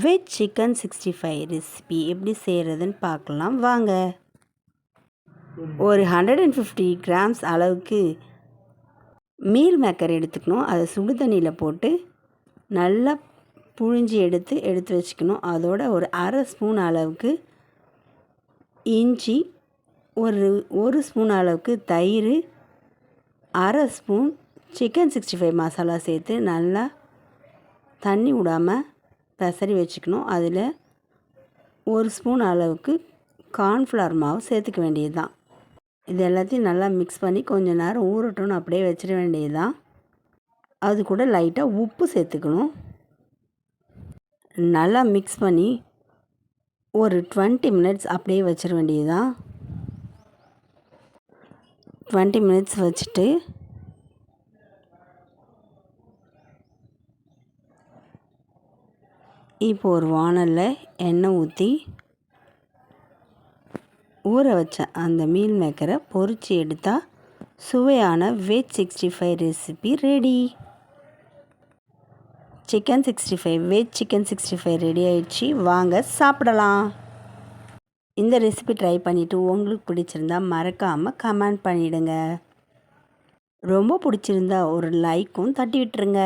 Veg chicken sixty five recipe எப்படி செய்கிறதுன்னு பார்க்கலாம். வாங்க. ஒரு ஹண்ட்ரட் அண்ட் ஃபிஃப்டி கிராம்ஸ் அளவுக்கு மீல் மேக்கர் எடுத்துக்கணும். அதை சுடு தண்ணியில் போட்டு நல்லா புழிஞ்சி எடுத்து எடுத்து வச்சுக்கணும். அதோட ஒரு அரை ஸ்பூன் அளவுக்கு இஞ்சி ஒரு ஒரு ஸ்பூன் அளவுக்கு தயிர் அரை spoon chicken sixty five masala சேர்த்து நல்லா தண்ணி விடாமல் பெசரி வச்சுக்கணும். அதில் ஒரு ஸ்பூன் அளவுக்கு கார்ன்ஃப்ளவர் மாவு சேர்த்துக்க வேண்டியது தான் இது எல்லாத்தையும் நல்லா மிக்ஸ் பண்ணி கொஞ்சம் நேரம் ஊறட்டும்னு அப்படியே வச்சிட வேண்டியது தான் அது கூட லைட்டாக உப்பு சேர்த்துக்கணும். நல்லா மிக்ஸ் பண்ணி ஒரு டுவெண்ட்டி மினிட்ஸ் அப்படியே வச்சிட வேண்டியது தான் டுவெண்ட்டி மினிட்ஸ் வச்சுட்டு இப்போ ஒரு வானலில் எண்ணெய் ஊற்றி ஊற வச்ச அந்த மீல் மேக்கரை பொரித்து எடுத்தால் சுவையான veg sixty five recipe ready chicken sixty five veg chicken sixty five ready ஆயிடுச்சு. வாங்க சாப்பிடலாம். இந்த ரெசிபி ட்ரை பண்ணிவிட்டு உங்களுக்கு பிடிச்சிருந்தா மறக்காமல் கமெண்ட் பண்ணிவிடுங்க ரொம்ப பிடிச்சிருந்தா ஒரு லைக்கும் தட்டி விட்டுருங்க.